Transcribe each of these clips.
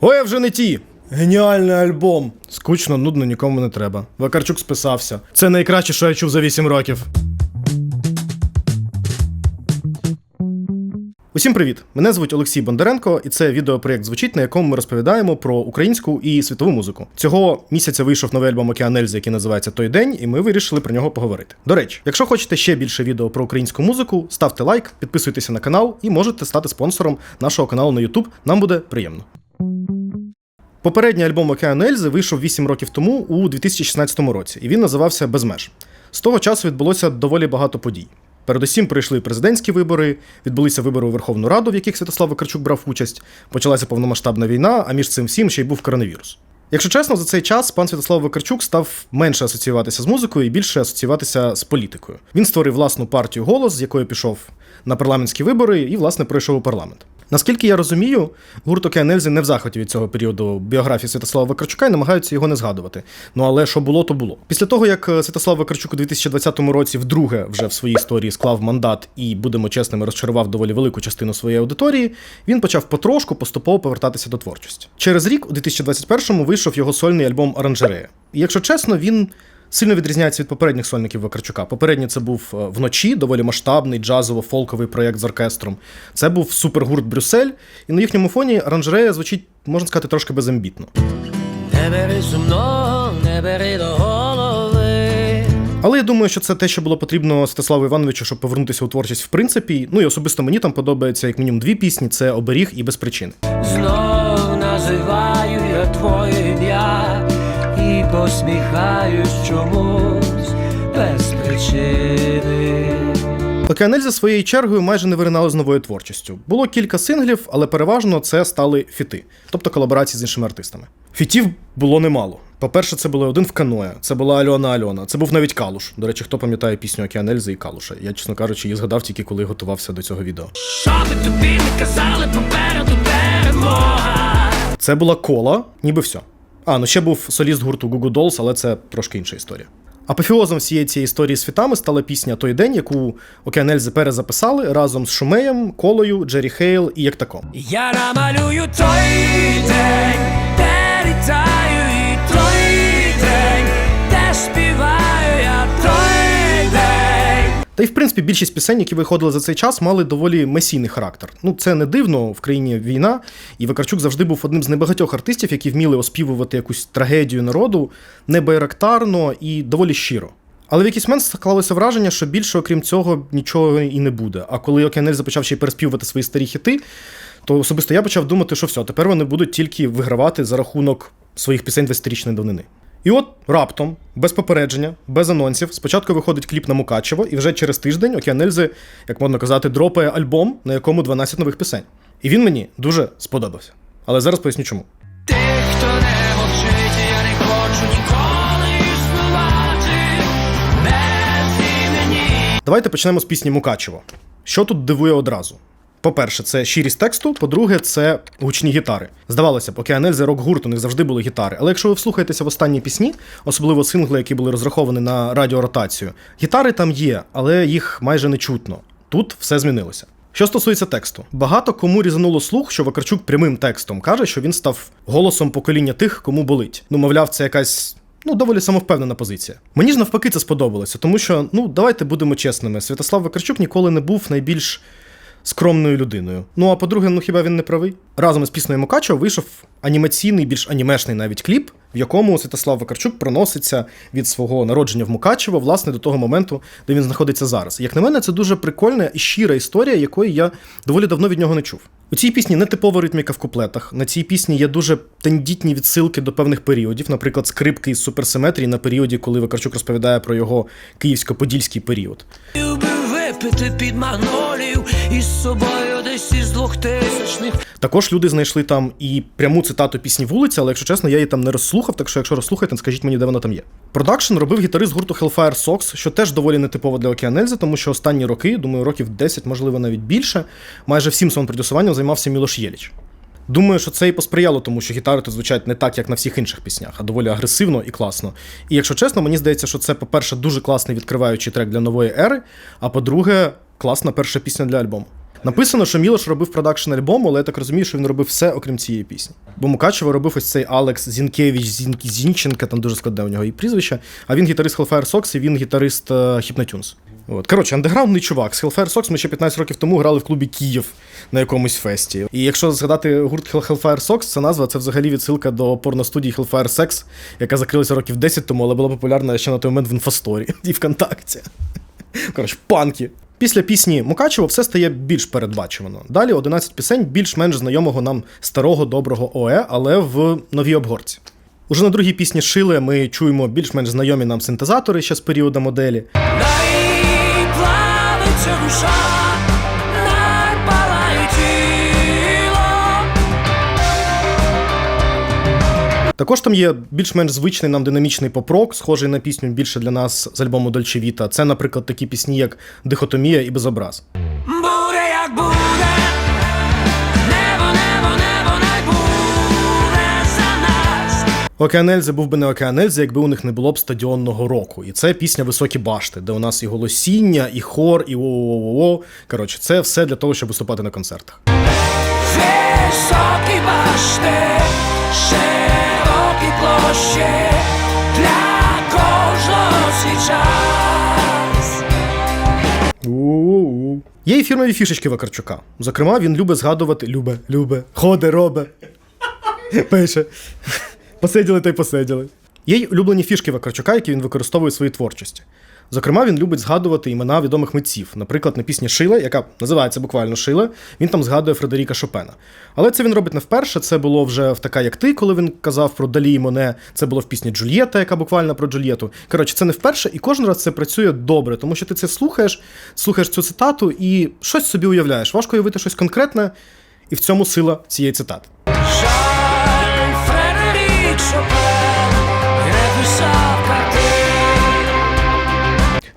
Ой, я вже не ті. Геніальний альбом. Скучно, нудно, нікому не треба. Вакарчук списався. Це найкраще, що я чув за 8 років. Усім привіт! Мене звуть Олексій Бондаренко, і це відеопроєкт звучить, на якому ми розповідаємо про українську і світову музику. Цього місяця вийшов новий альбом Океан Ельзи, який називається Той день, і ми вирішили про нього поговорити. До речі, якщо хочете ще більше відео про українську музику, ставте лайк, підписуйтеся на канал і можете стати спонсором нашого каналу на YouTube. Нам буде приємно. Попередній альбом Океан Ельзи вийшов 8 років тому у 2016 році, і він називався Без меж. З того часу відбулося доволі багато подій. Передусім пройшли президентські вибори, відбулися вибори у Верховну Раду, в яких Святослав Вакарчук брав участь. Почалася повномасштабна війна, а між цим всім ще й був коронавірус. Якщо чесно, за цей час пан Святослав Вакарчук став менше асоціюватися з музикою і більше асоціюватися з політикою. Він створив власну партію голос, з якою пішов на парламентські вибори, і, власне, пройшов у парламент. Наскільки я розумію, гурт Океан не в захваті від цього періоду біографії Святослава Вакарчука і намагаються його не згадувати. Ну але що було, то було. Після того, як е, Святослав Вакарчук у 2020 році вдруге вже в своїй історії склав мандат і, будемо чесними, розчарував доволі велику частину своєї аудиторії, він почав потрошку поступово повертатися до творчості. Через рік, у 2021-му, вийшов його сольний альбом Оранжерея. І якщо чесно, він сильно відрізняється від попередніх сольників Вакарчука. Попередній це був е, вночі, доволі масштабний джазово-фолковий проєкт з оркестром. Це був супергурт Брюссель, і на їхньому фоні оранжерея звучить, можна сказати, трошки безамбітно. Не бери сумно, не бери до голови. Але я думаю, що це те, що було потрібно Святославу Івановичу, щоб повернутися у творчість в принципі. Ну і особисто мені там подобається як мінімум дві пісні: це оберіг і без причини. Знов посміхаюсь чомусь без причини. Океанель за своєю чергою майже не виринали з новою творчістю. Було кілька синглів, але переважно це стали фіти, тобто колаборації з іншими артистами. Фітів було немало. По-перше, це було один в каноє, це була Альона Альона, це був навіть Калуш. До речі, хто пам'ятає пісню Океан Ельзи і Калуша? Я, чесно кажучи, її згадав тільки коли готувався до цього відео. Що би тобі не казали попереду перемога? Це була кола, ніби все. А, ну ще був соліст гурту Google Dolls, але це трошки інша історія. Апофіозом всієї цієї історії з фітами стала пісня Той день, яку Океанельзи перезаписали разом з Шумеєм, Колою, Джері Хейл і як таком. Я намалюю той день, де Та й в принципі більшість пісень, які виходили за цей час, мали доволі месійний характер. Ну це не дивно, в країні війна, і Вакарчук завжди був одним з небагатьох артистів, які вміли оспівувати якусь трагедію народу не байрактарно і доволі щиро. Але в якийсь момент склалося враження, що більше, окрім цього, нічого і не буде. А коли Океанель започав ще й переспівувати свої старі хіти, то особисто я почав думати, що все, тепер вони будуть тільки вигравати за рахунок своїх пісень 20-річної давнини. І от раптом, без попередження, без анонсів, спочатку виходить кліп на Мукачево, і вже через тиждень Океанельзи, як можна казати, дропає альбом, на якому 12 нових пісень. І він мені дуже сподобався. Але зараз поясню чому. Давайте почнемо з пісні Мукачево. Що тут дивує одразу? По-перше, це щирість тексту, по-друге, це гучні гітари. Здавалося б, Океанельзи рок-гурт, у них завжди були гітари. Але якщо ви вслухаєтеся в останні пісні, особливо сингли, які були розраховані на радіоротацію, гітари там є, але їх майже не чутно. Тут все змінилося. Що стосується тексту, багато кому різануло слух, що Вакарчук прямим текстом каже, що він став голосом покоління тих, кому болить. Ну, мовляв, це якась Ну, доволі самовпевнена позиція. Мені ж навпаки це сподобалося, тому що, ну, давайте будемо чесними. Святослав Вакарчук ніколи не був найбільш скромною людиною. Ну а по-друге, ну хіба він не правий? Разом із піснею Мукачево вийшов анімаційний, більш анімешний навіть кліп, в якому Святослав Вакарчук проноситься від свого народження в Мукачево, власне, до того моменту, де він знаходиться зараз. Як на мене, це дуже прикольна і щира історія, якої я доволі давно від нього не чув. У цій пісні не типова ритміка в куплетах. На цій пісні є дуже тендітні відсилки до певних періодів, наприклад, скрипки із суперсиметрії на періоді, коли Вакарчук розповідає про його київсько-подільський період. Любив випити під магнолію із собою двохтисячних. Також люди знайшли там і пряму цитату пісні вулиця, але якщо чесно, я її там не розслухав, так що якщо розслухаєте, скажіть мені, де вона там є. Продакшн робив гітарист гурту Hellfire Sox, що теж доволі нетипово для Океанельзи, тому що останні роки, думаю, років 10, можливо, навіть більше, майже всім своїм продюсуванням займався Мілош Єліч. Думаю, що це і посприяло тому, що гітари тут звучать не так, як на всіх інших піснях, а доволі агресивно і класно. І якщо чесно, мені здається, що це, по-перше, дуже класний відкриваючий трек для нової ери, а по-друге, класна перша пісня для альбому. Написано, що Мілош робив продакшн альбому, але я так розумію, що він робив все, окрім цієї пісні. Бо Мукачево робив ось цей Алекс Зінкевич Зін... Зінченка, там дуже складне у нього і прізвище. А він гітарист Hellfire Sox і він гітарист е, Hypnotunes. От. Коротше, андеграундний чувак. З Hellfire Sox ми ще 15 років тому грали в клубі Київ на якомусь фесті. І якщо згадати гурт Hell- Hellfire Sox, це назва це взагалі відсилка до порностудії Hellfire Sex, яка закрилася років 10 тому, але була популярна ще на той момент в інфосторі і ВКонтакті. Коротше, панки. Після пісні Мукачево все стає більш передбачувано. Далі 11 пісень більш-менш знайомого нам старого доброго ОЕ, але в новій обгорці. Уже на другій пісні Шиле ми чуємо більш-менш знайомі нам синтезатори ще з періоду моделі. Також там є більш-менш звичний нам динамічний поп-рок, схожий на пісню більше для нас з альбому Дольче Віта. Це, наприклад, такі пісні, як Дихотомія і Безобраз. Буде як буде. Океанельзе був би не Океанельзе, якби у них не було б стадіонного року. І це пісня Високі башти, де у нас і голосіння, і хор, і о-о-о-о. Коротше, це все для того, щоб виступати на концертах. Високі башти, широкі площі, для кожного свій час. У-у-у. Є і фірмові фішечки Вакарчука. Зокрема, він любить згадувати любе, любе, ходе, робе. Пише. Посиділи та й посиділи. Є й улюблені фішки Вакарчука, які він використовує в своїй творчості. Зокрема, він любить згадувати імена відомих митців. Наприклад, на пісні Шиле, яка називається буквально Шиле, він там згадує Фредеріка Шопена. Але це він робить не вперше. Це було вже в така, як ти, коли він казав про Далі і Моне. Це було в пісні Джульєта, яка буквально про Джульєту. Коротше, це не вперше, і кожен раз це працює добре, тому що ти це слухаєш, слухаєш цю цитату і щось собі уявляєш. Важко уявити щось конкретне, і в цьому сила цієї цитати.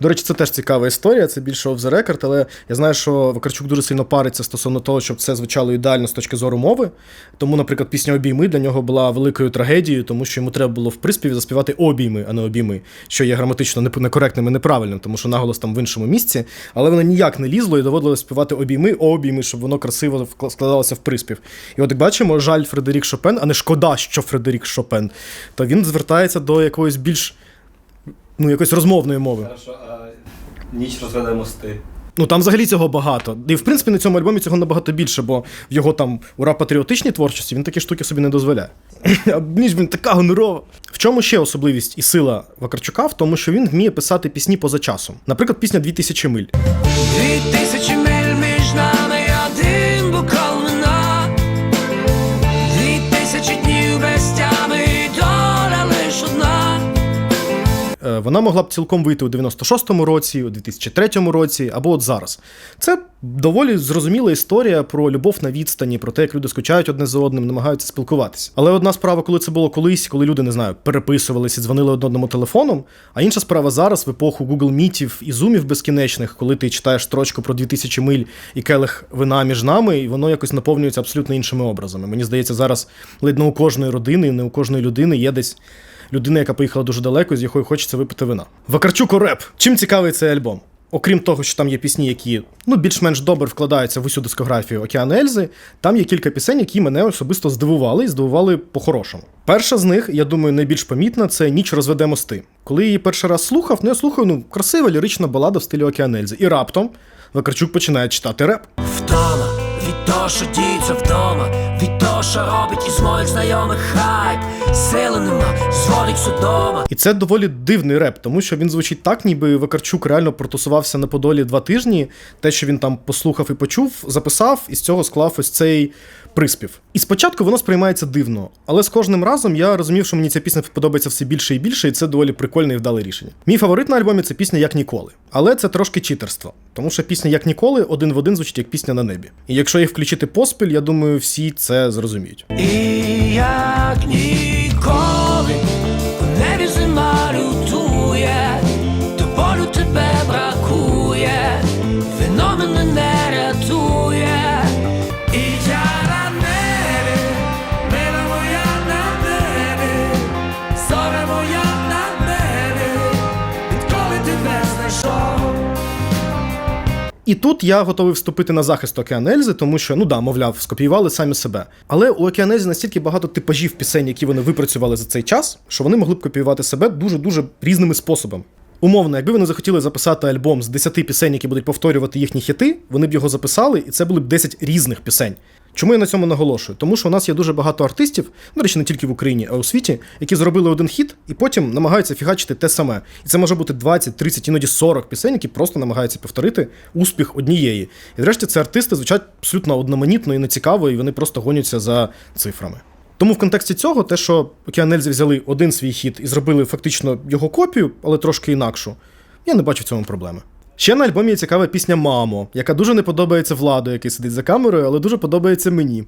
До речі, це теж цікава історія, це більше off the record, але я знаю, що Вакарчук дуже сильно париться стосовно того, щоб це звучало ідеально з точки зору мови. Тому, наприклад, пісня обійми для нього була великою трагедією, тому що йому треба було в приспіві заспівати обійми, а не обійми, що є граматично некоректним і неправильним, тому що наголос там в іншому місці, але воно ніяк не лізло і доводилось співати обійми, обійми, щоб воно красиво складалося в приспів. І от як бачимо, жаль Фредерік Шопен, а не шкода, що Фредерік Шопен, то він звертається до якоїсь більш ну, якоїсь розмовної мови. Хорошо, а ніч розведе мости. Ну там взагалі цього багато. І в принципі на цьому альбомі цього набагато більше, бо в його там ура патріотичній творчості він такі штуки собі не дозволяє. А ніж він така гонорова. В чому ще особливість і сила Вакарчука? В тому, що він вміє писати пісні поза часом. Наприклад, пісня «2000 миль. Дві тисячі миль Вона могла б цілком вийти у 96-му році, у 2003 році або от зараз. Це доволі зрозуміла історія про любов на відстані, про те, як люди скучають одне за одним, намагаються спілкуватися. Але одна справа, коли це було колись, коли люди не знаю, переписувалися дзвонили одному телефоном. А інша справа зараз, в епоху Google Мітів і зумів безкінечних, коли ти читаєш строчку про 2000 миль і келих вина між нами, і воно якось наповнюється абсолютно іншими образами. Мені здається, зараз ледь не у кожної родини, не у кожної людини є десь людина, яка поїхала дуже далеко, з якої хочеться випити вина. Вакарчук реп. Чим цікавий цей альбом? Окрім того, що там є пісні, які ну більш-менш добре вкладаються в усю дискографію Океан Ельзи, там є кілька пісень, які мене особисто здивували і здивували по-хорошому. Перша з них, я думаю, найбільш помітна це Ніч розведе мости. Коли її перший раз слухав, ну я слухаю, ну красива лірична балада в стилі Океан Ельзи. І раптом Вакарчук починає читати реп. Вдома від того, що діється вдома Від того, що робить із моїх знайомих хайп Сили нема, зводить судома І це доволі дивний реп, тому що він звучить так, ніби Вакарчук реально протусувався на Подолі два тижні. Те, що він там послухав і почув, записав, і з цього склав ось цей приспів. І спочатку воно сприймається дивно, але з кожним разом я розумів, що мені ця пісня подобається все більше і більше, і це доволі прикольне і вдале рішення. Мій фаворит на альбомі це пісня як ніколи. Але це трошки читерство, тому що пісня як ніколи один в один звучить як пісня на небі. І якщо їх включити поспіль, я думаю, всі це зрозуміють. І як ніколи небі зима лютує, до болю тебе І тут я готовий вступити на захист Океанельзи, тому що, ну да, мовляв, скопіювали самі себе. Але у Океанельзи настільки багато типажів пісень, які вони випрацювали за цей час, що вони могли б копіювати себе дуже-дуже різними способами. Умовно, якби вони захотіли записати альбом з 10 пісень, які будуть повторювати їхні хіти, вони б його записали, і це були б 10 різних пісень. Чому я на цьому наголошую? Тому що у нас є дуже багато артистів, до речі, не тільки в Україні, а у світі, які зробили один хіт і потім намагаються фігачити те саме. І це може бути 20, 30, іноді 40 пісень, які просто намагаються повторити успіх однієї. І врешті це артисти звучать абсолютно одноманітно і нецікаво, і вони просто гоняться за цифрами. Тому в контексті цього, те, що Океанельзі взяли один свій хіт і зробили фактично його копію, але трошки інакшу, я не бачу в цьому проблеми. Ще на альбомі є цікава пісня Мамо, яка дуже не подобається владу, який сидить за камерою, але дуже подобається мені.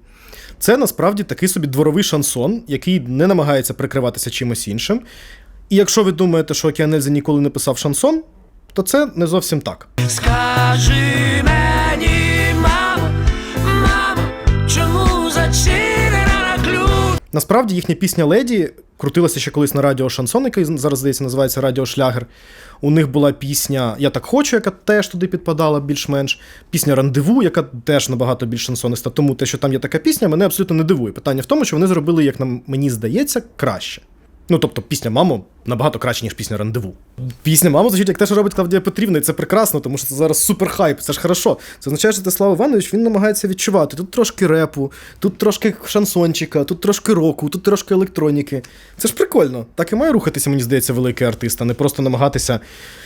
Це насправді такий собі дворовий шансон, який не намагається прикриватися чимось іншим. І якщо ви думаєте, що Океанельзі ніколи не писав шансон, то це не зовсім так. Скажи мені, Насправді їхня пісня Леді крутилася ще колись на радіо Шансон, який зараз здається називається Радіо Шлягер. У них була пісня Я так хочу, яка теж туди підпадала більш-менш. Пісня Рандеву, яка теж набагато більш шансониста. Тому те, що там є така пісня, мене абсолютно не дивує. Питання в тому, що вони зробили, як нам мені здається, краще. Ну, тобто, пісня Мамо набагато краще, ніж пісня Рандеву. Пісня Мамо звучить як те, що робить Клавдія Петрівна, і це прекрасно, тому що це зараз супер хайп, це ж хорошо. Це означає, що Слава Іванович він намагається відчувати. Тут трошки репу, тут трошки шансончика, тут трошки року, тут трошки електроніки. Це ж прикольно. Так і має рухатися, мені здається, великий артист, а не просто намагатися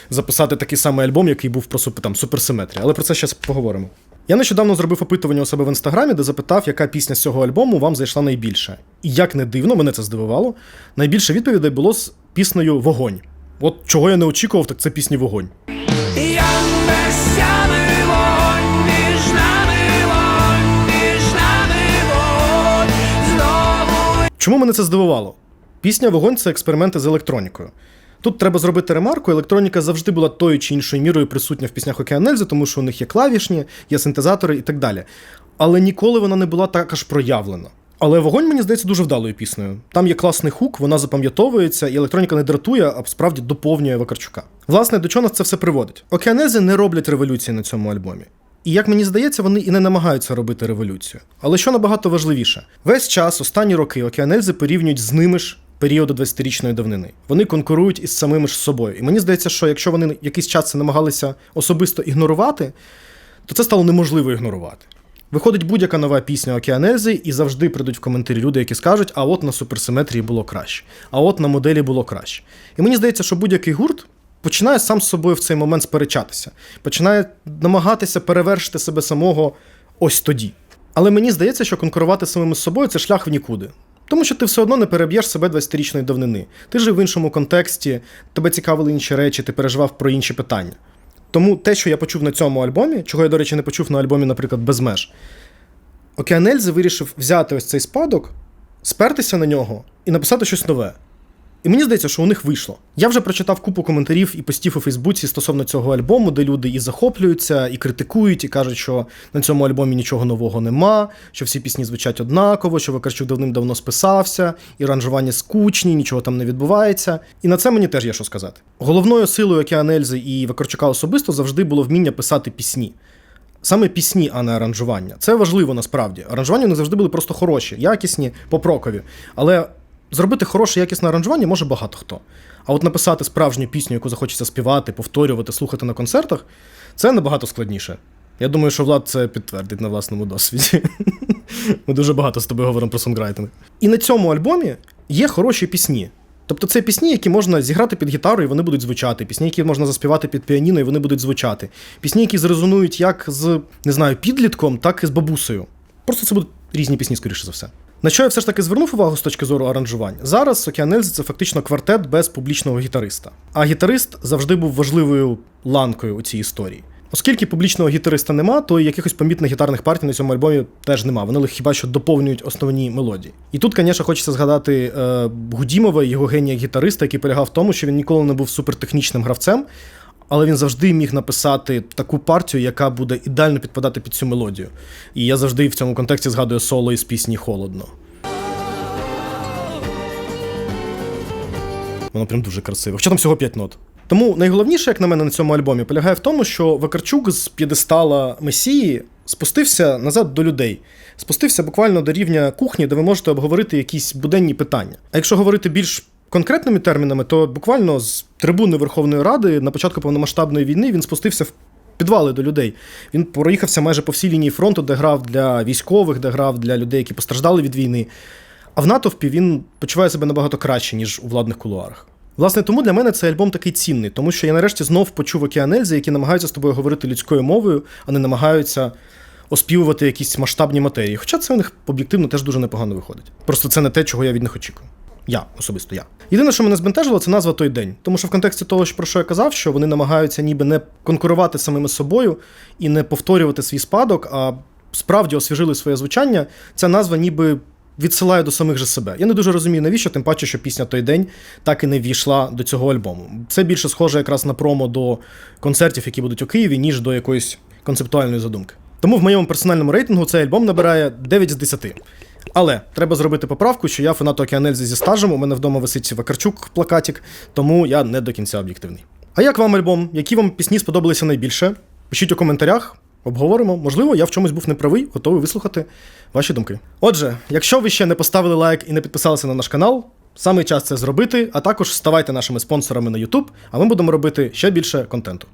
записати такий самий альбом, який був про там, суперсиметрія. Але про це зараз поговоримо. Я нещодавно зробив опитування у себе в інстаграмі, де запитав, яка пісня з цього альбому вам зайшла найбільше. І як не дивно, мене це здивувало. Найбільше відповідей було з піснею Вогонь. От чого я не очікував, так це пісня Вогонь. Я Чому мене це здивувало? Пісня Вогонь це експерименти з електронікою. Тут треба зробити ремарку, електроніка завжди була тою чи іншою мірою присутня в піснях Океанельзи, тому що у них є клавішні, є синтезатори і так далі. Але ніколи вона не була так аж проявлена. Але вогонь мені здається дуже вдалою піснею. Там є класний хук, вона запам'ятовується, і електроніка не дратує, а справді доповнює Вакарчука. Власне, до чого нас це все приводить? Океанельзи не роблять революції на цьому альбомі. І як мені здається, вони і не намагаються робити революцію. Але що набагато важливіше, весь час, останні роки, океанельзи порівнюють з ними ж періоду 20-річної давнини. Вони конкурують із самими ж собою. І мені здається, що якщо вони якийсь час це намагалися особисто ігнорувати, то це стало неможливо ігнорувати. Виходить будь-яка нова пісня Океанельзи, і завжди прийдуть в коментарі люди, які скажуть, а от на суперсиметрії було краще, а от на моделі було краще. І мені здається, що будь-який гурт починає сам з собою в цей момент сперечатися, починає намагатися перевершити себе самого ось тоді. Але мені здається, що конкурувати з самим з собою це шлях в нікуди. Тому що ти все одно не переб'єш себе 20-річної давнини. Ти жив в іншому контексті, тебе цікавили інші речі, ти переживав про інші питання. Тому те, що я почув на цьому альбомі, чого я, до речі, не почув на альбомі, наприклад, без меж, Океанельзи вирішив взяти ось цей спадок, спертися на нього і написати щось нове. І мені здається, що у них вийшло. Я вже прочитав купу коментарів і постів у Фейсбуці стосовно цього альбому, де люди і захоплюються, і критикують, і кажуть, що на цьому альбомі нічого нового нема, що всі пісні звучать однаково, що Вакарчук давним-давно списався, і ранжування скучні, нічого там не відбувається. І на це мені теж є що сказати. Головною силою Океанельзи і Вакарчука особисто завжди було вміння писати пісні. Саме пісні, а не аранжування. Це важливо насправді. Аранжування не завжди були просто хороші, якісні, попрокові. Але зробити хороше якісне аранжування може багато хто. А от написати справжню пісню, яку захочеться співати, повторювати, слухати на концертах, це набагато складніше. Я думаю, що Влад це підтвердить на власному досвіді. Ми дуже багато з тобою говоримо про сонграйтинг. І на цьому альбомі є хороші пісні. Тобто це пісні, які можна зіграти під гітару, і вони будуть звучати. Пісні, які можна заспівати під піаніно, і вони будуть звучати. Пісні, які зрезонують як з, не знаю, підлітком, так і з бабусею. Просто це будуть різні пісні, скоріше за все. На що я все ж таки звернув увагу з точки зору аранжувань? Зараз Океанельзи це фактично квартет без публічного гітариста. А гітарист завжди був важливою ланкою у цій історії. Оскільки публічного гітариста нема, то і якихось помітних гітарних партій на цьому альбомі теж нема. Вони хіба що доповнюють основні мелодії. І тут, звісно, хочеться згадати е, Гудімова, його генія гітариста, який полягав в тому, що він ніколи не був супертехнічним гравцем, але він завжди міг написати таку партію, яка буде ідеально підпадати під цю мелодію. І я завжди в цьому контексті згадую соло із пісні Холодно. Воно прям дуже красиво. Хоча там всього 5 нот. Тому найголовніше, як на мене, на цьому альбомі полягає в тому, що Вакарчук з п'єдестала Месії спустився назад до людей. Спустився буквально до рівня кухні, де ви можете обговорити якісь буденні питання. А якщо говорити більш конкретними термінами, то буквально з трибуни Верховної Ради на початку повномасштабної війни він спустився в підвали до людей. Він проїхався майже по всій лінії фронту, де грав для військових, де грав для людей, які постраждали від війни. А в натовпі він почуває себе набагато краще, ніж у владних кулуарах. Власне, тому для мене цей альбом такий цінний, тому що я нарешті знов почув океанельзи, які намагаються з тобою говорити людською мовою, а не намагаються оспівувати якісь масштабні матерії. Хоча це у них об'єктивно теж дуже непогано виходить. Просто це не те, чого я від них очікую. Я особисто я. Єдине, що мене збентежило, це назва той день. Тому що в контексті того, про що я казав, що вони намагаються ніби не конкурувати самими собою і не повторювати свій спадок, а справді освіжили своє звучання. Ця назва ніби відсилає до самих же себе. Я не дуже розумію, навіщо, тим паче, що пісня той день так і не війшла до цього альбому. Це більше схоже якраз на промо до концертів, які будуть у Києві, ніж до якоїсь концептуальної задумки. Тому в моєму персональному рейтингу цей альбом набирає 9 з 10. Але треба зробити поправку, що я фанат Океанельзи зі стажем, у мене вдома висить Вакарчук плакатик, тому я не до кінця об'єктивний. А як вам альбом? Які вам пісні сподобалися найбільше? Пишіть у коментарях, обговоримо. Можливо, я в чомусь був неправий, готовий вислухати ваші думки. Отже, якщо ви ще не поставили лайк і не підписалися на наш канал, саме час це зробити, а також ставайте нашими спонсорами на YouTube, а ми будемо робити ще більше контенту.